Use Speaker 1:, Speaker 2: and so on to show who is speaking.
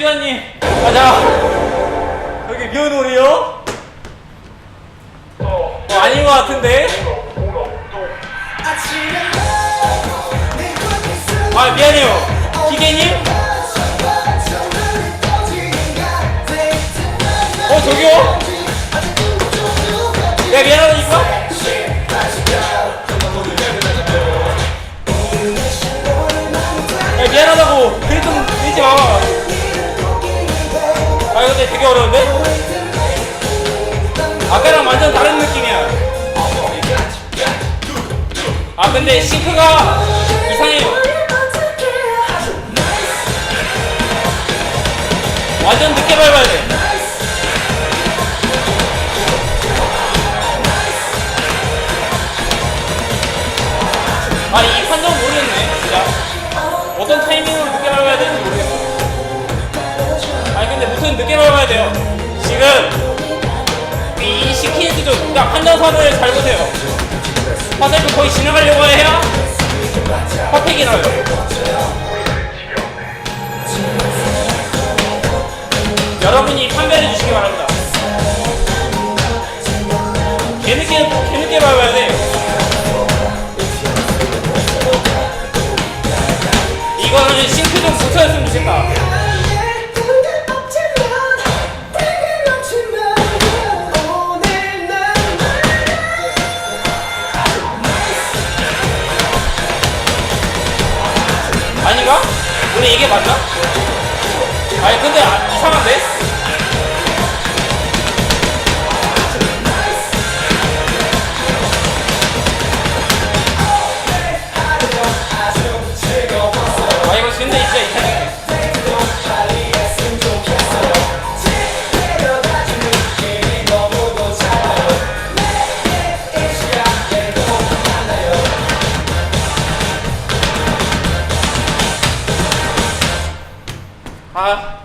Speaker 1: 유지환님 가자 여기 면홀이요? 어 아닌 것 같은데 아 미안해요 기계님? 어 저기요? 되게 어려운데? 아까랑 완전 다른 느낌이야. 아 근데 싱크가 이상해요. 완전 늦게 밟아야 돼. 아이 판정 무슨 늦게 밟아야 돼요. 지금 이 시키즈도 딱 한정선을 잘 보세요. 화살표 거의 지나가려고 해야 퍼펙이 나요. 여러분이 판별해 주시기 바랍니다. 개늦게 개늦게 밟아야 돼. 이거는 싱크 좀 붙여줬으면 좋겠다. 근데 이게 맞나? 아니 근데 아, 이상한데? 아,